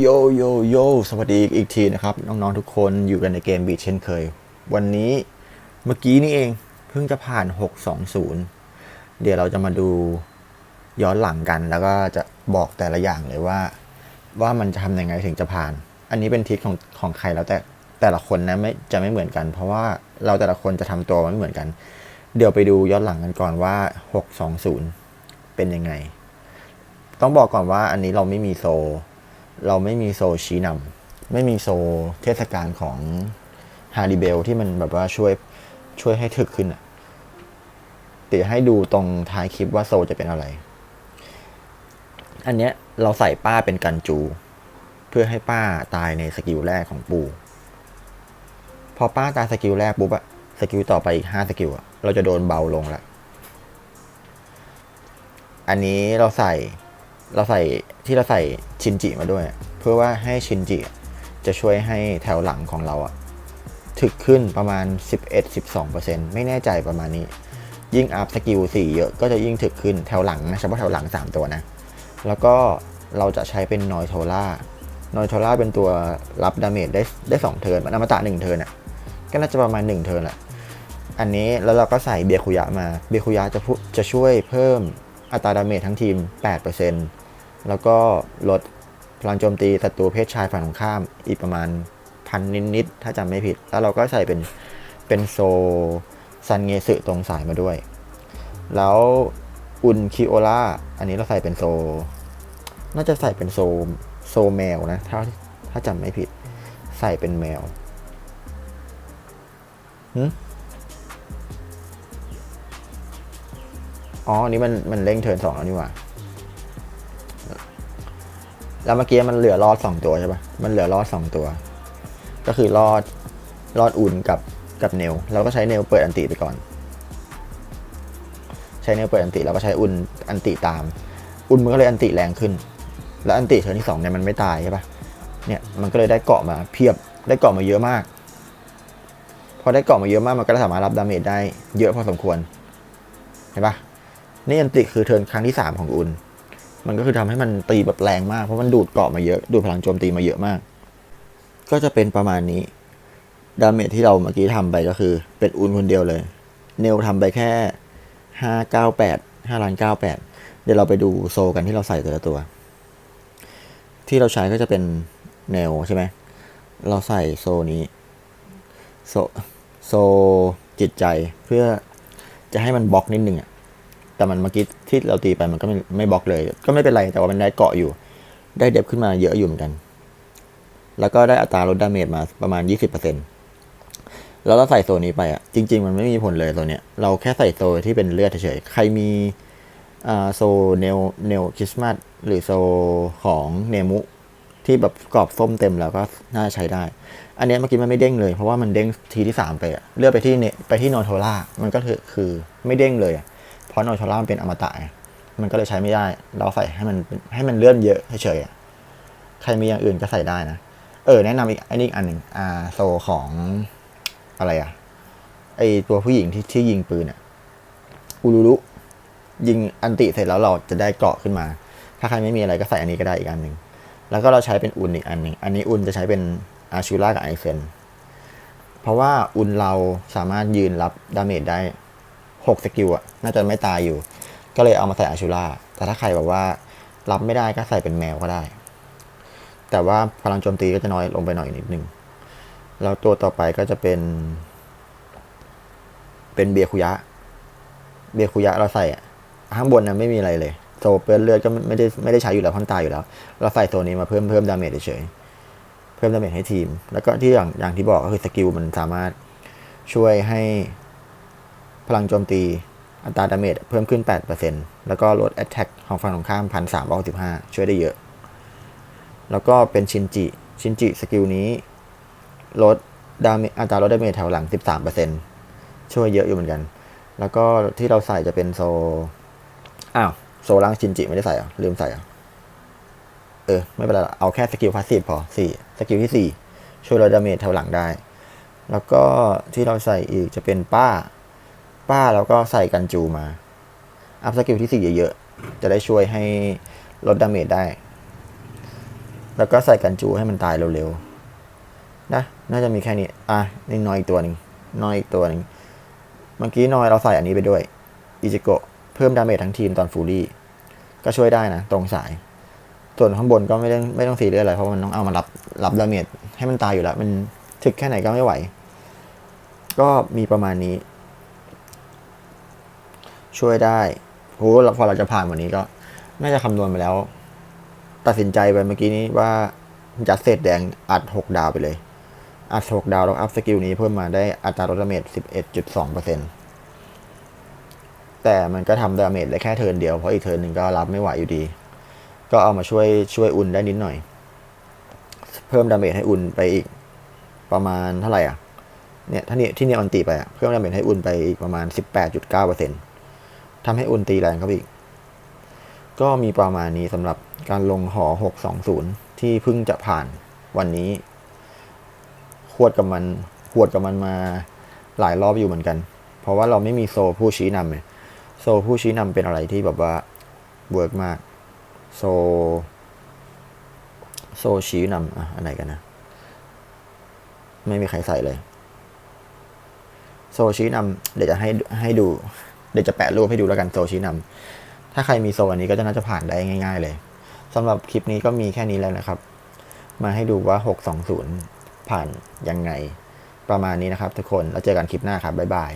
โยโยโยสวัสดีอีกทีนะครับ น้อง ๆ ทุกคนอยู่กันในเกมบีเช่นเคย วันนี้เมื่อกี้นี่เองเพิ่งจะผ่าน 620 เดี๋ยวเราจะมาดูย้อนหลังกัน แล้วก็จะบอกแต่ละอย่างเลยว่า ว่ามันจะทำยังไงถึงจะผ่าน อันนี้เป็นทริคของของใครแล้วแต่แต่ละคนนะไม่จะไม่เหมือนกัน เพราะว่าเราแต่ละคนจะทำตัวไม่เหมือนกัน เดี๋ยวไปดูย้อนหลังกันก่อนว่า 620 เป็นยังไง ต้องบอกก่อนว่าอันนี้เราไม่มีโซ เราไม่มีโซชี้นำไม่มีโซเทศกาลของฮาริเบลที่มันแบบว่าช่วยช่วยให้ถึกขึ้นอะเดี๋ยวให้ดูตรงท้ายคลิปว่าโซจะเป็นอะไร อันเนี้ยเราใส่ป้าเป็นกันจู เพื่อให้ป้าตายในสกิลแรกของปู พอป้าตายสกิลแรกปุ๊บอะสกิลต่อไปอีกห้าสกิลอะเราจะโดนเบาลงละอันนี้เราใส่เราใส่ ที่เราใส่ชินจิมาด้วย เพื่อว่าให้ชินจิจะช่วยให้แถวหลังของเราอะถึกขึ้นประมาณ 11-12%ไม่แน่ใจประมาณนี้ ยิ่งอัพสกิล4เยอะก็จะยิ่งถึกขึ้นแถวหลังนะเฉพาะแถวหลัง 3 ตัวนะ แล้วก็เราจะใช้เป็นนอยโทล่านอยโทล่าเป็นตัวรับดาเมจได้ได้สองเทิร์นมันอมตะหนึ่งเทิร์นอะก็น่าจะประมาณ 1 เทิร์นแหละ อันนี้แล้วเราก็ใส่เบียคุยะมา เบียคุยะจะจะช่วยเพิ่มอัตราดาเมจทั้งทีม 8% แล้วก็ลดพลังโจมตีศัตรูเพศชายฝั่งตรงข้ามอีกประมาณพันนิดๆถ้าจำไม่ผิด แล้วเราก็ใส่เป็นเป็นโซซันเงสึตรงสายมาด้วย แล้วอุนคิโอล่าอันนี้เราใส่เป็นโซ น่าจะใส่เป็นโซโซแมวนะ ถ้าถ้าจำไม่ผิด ใส่เป็นแมวอ๋ออันนี้มันมันเร่งเทินสองแล้วนี่หว่า แล้วเมื่อกี้มันเหลือรอดสองตัวใช่ปะมันเหลือรอดสองตัว ก็คือรอดรอดอุ่นกับกับเนลเราก็ใช้เนลเปิดอันติไปก่อน ใช้เนลเปิดอันติเราก็ใช้อุ่นอันติตาม อุ่นมันก็เลยอันติแรงขึ้น แล้วอันติเทิร์นที่สองเนี่ยมันไม่ตายใช่ปะเนี่ยมันก็เลยได้เกาะมาเพียบได้เกาะมาเยอะมากพอได้เกาะมาเยอะมากมันก็สามารถรับดาเมจได้เยอะพอสมควรเห็นปะนี่อันติคือเทิร์นครั้งที่สามของอุ่น มันก็คือทำให้มันตีแบบแรงมากเพราะมันดูดเกาะมาเยอะ ดูดพลังโจมตีมาเยอะมาก ก็จะเป็นประมาณนี้ดาเมจที่เราเมื่อกี้ทำไปก็คือ เป็นอุนคนเดียวเลย เนลทำไปแค่ห้าเก้าแปดห้าล้านเก้าแปดเดี๋ยวเราไปดูโซกันที่เราใส่แต่ละตัว ที่เราใช้ก็จะเป็นเนลใช่ไหม เราใส่โซนี้ โซโซจิตใจเพื่อจะให้มันบล็อกนิดนึงอะ แต่มันเมื่อกี้ที่เราตีไปมันก็ไม่ไม่บล็อกเลย ก็ไม่เป็นไรแต่ว่ามันได้เกาะอยู่ ได้เดฟขึ้นมาเยอะอยู่เหมือนกัน แล้วก็ได้อัตราลดดาเมจมาประมาณ 20%แล้วเราใส่โซนนี้ไปอะจริง ๆ มันไม่มีผลเลยตัวเนี้ยเราแค่ใส่โซที่เป็นเลือดเฉยๆใครมีโซเนลเนลคริสต์มาสหรือโซของเนมุที่แบบกรอบส้มเต็มแล้วก็น่าใช้ได้ อันนี้เมื่อกี้มันไม่เด้งเลย เพราะว่ามันเด้งทีที่สามไปอะเลือกไปที่เนไปที่โนโทล่ามันก็คือคือไม่เด้งเลยอะ เพราะโนโทล่ามันเป็นอมตะไงมันก็เลยใช้ไม่ได้ เราใส่ให้มันให้มันเลื่อนเยอะเฉยๆใครมีอย่างอื่นก็ใส่ได้นะ เออแนะนำอีกอันนี้อันหนึ่งอ่าโซของอะไรอะไอตัวผู้หญิงที่ที่ยิงปืนอะอูรุรุยิงอันติเสร็จแล้วเราจะได้เกราะขึ้นมา ถ้าใครไม่มีอะไรก็ใส่อันนี้ก็ได้อีกอันหนึ่งแล้วก็เราใช้เป็นอุนอีกอันหนึ่งอันนี้อุนจะใช้เป็นอาชูล่ากับไอเซนเพราะว่าอุนเราสามารถยืนรับดาเมจได้ หกสกิลอะน่าจะไม่ตายอยู่ ก็เลยเอามาใส่อาชูล่าแต่ถ้าใครแบบว่ารับไม่ได้ก็ใส่เป็นแมวก็ได้ แต่ว่าพลังโจมตีก็จะน้อยลงไปหน่อยนิดนึงแล้วตัวต่อไปก็จะเป็น เป็นเบียคุยะ เบียคุยะเราใส่อะข้างบนนะไม่มีอะไรเลยโซเปื้อนเลือดก็ไม่ได้ไม่ได้ใช้อยู่แล้วพันตายอยู่แล้ว เราใส่ตัวนี้มาเพิ่มเพิ่มดาเมจเฉยเพิ่มดาเมจให้ทีม แล้วก็ที่อย่างอย่างที่บอกก็คือสกิลมันสามารถช่วยให้ พลังโจมตี อัตราดาเมจเพิ่มขึ้น 8%แล้วก็ลด Attack ของฝั่งตรงข้าม1,365ช่วยได้เยอะ แล้วก็เป็นชินจิ ชินจิสกิลนี้ ลดดาเมจอัตราลดดาเมจแถวหลัง 13%ช่วยเยอะอยู่เหมือนกัน แล้วก็ที่เราใส่จะเป็นโซ อ้าว โซล่างชินจิไม่ได้ใส่หรอ ลืมใส่เหรอ เออ ไม่เป็นไร เอาแค่สกิลพาสซีฟพอสี่สกิลที่สี่ช่วยลดดาเมจแถวหลังได้ แล้วก็ที่เราใส่อีกจะเป็นป้า ป้าแล้วก็ใส่กันจูมา อัพสกิลที่สี่เยอะๆ จะได้ช่วยให้ลดดาเมจได้ แล้วก็ใส่กันจูให้มันตายเร็วๆ นะ น่าจะมีแค่นี้ อะ นี่นอยอีกตัวหนึ่งนอยอีกตัวหนึ่งเมื่อกี้นอยเราใส่อันนี้ไปด้วยอิจิโกะเพิ่มดาเมจทั้งทีมตอนฟูรี่ก็ช่วยได้นะ ตรงสาย ส่วนข้างบนก็ไม่ต้องไม่ต้องซีเรียสอะไรเพราะมันต้องเอามารับรับดาเมจให้มันตายอยู่แล้ว มันถึกแค่ไหนก็ไม่ไหว ก็มีประมาณนี้ ช่วยได้โหพอเราจะผ่านวันนี้ก็น่าจะคำนวณไปแล้ว ตัดสินใจไปเมื่อกี้นี้ว่าจัดเศษแดงอัดหกดาวไปเลย อัดหกดาวแล้วอัพสกิลนี้เพิ่มมาได้อัตราลดดาเมจสิบเอ็ดจุดสองเปอร์เซ็นแต่มันก็ทำดาเมจได้แค่เทิร์นเดียวเพราะอีกเทิร์นหนึ่งก็รับไม่ไหวอยู่ดี ก็เอามาช่วยช่วยอุ่นได้นิดหน่อย เพิ่มดาเมจให้อุ่นไปอีกประมาณเท่าไหร่อะเนี่ยถ้านี่ยที่เนี่ยออนตีไปอะเพิ่มดาเมจให้อุ่นไปอีกประมาณสิบแปดจุดเก้าเปอร์เซ็น ทำให้อุ่นตีแรงเขาอีก ก็มีประมาณนี้สำหรับการลงหอ 620 ที่เพิ่งจะผ่านวันนี้ขวดกับมันขวดกับมันมาหลายรอบอยู่เหมือนกัน เพราะว่าเราไม่มีโซผู้ชี้นำไงโซผู้ชี้นำเป็นอะไรที่แบบว่าเวิร์กมาก โซ โซชี้นำอะอันไหนกันนะ ไม่มีใครใส่เลย โซชี้นำเดี๋ยวจะให้ให้ดู เดี๋ยวจะแปะรูปให้ดูแล้วกันโซชี้นำถ้าใครมีโซอันนี้ก็จะน่าจะผ่านได้ง่าย ๆ เลยสำหรับคลิปนี้ก็มีแค่นี้แล้วนะครับ มาให้ดูว่า 620 ผ่านยังไง ประมาณนี้นะครับทุกคนแล้วเจอกันคลิปหน้าครับบ๊ายบาย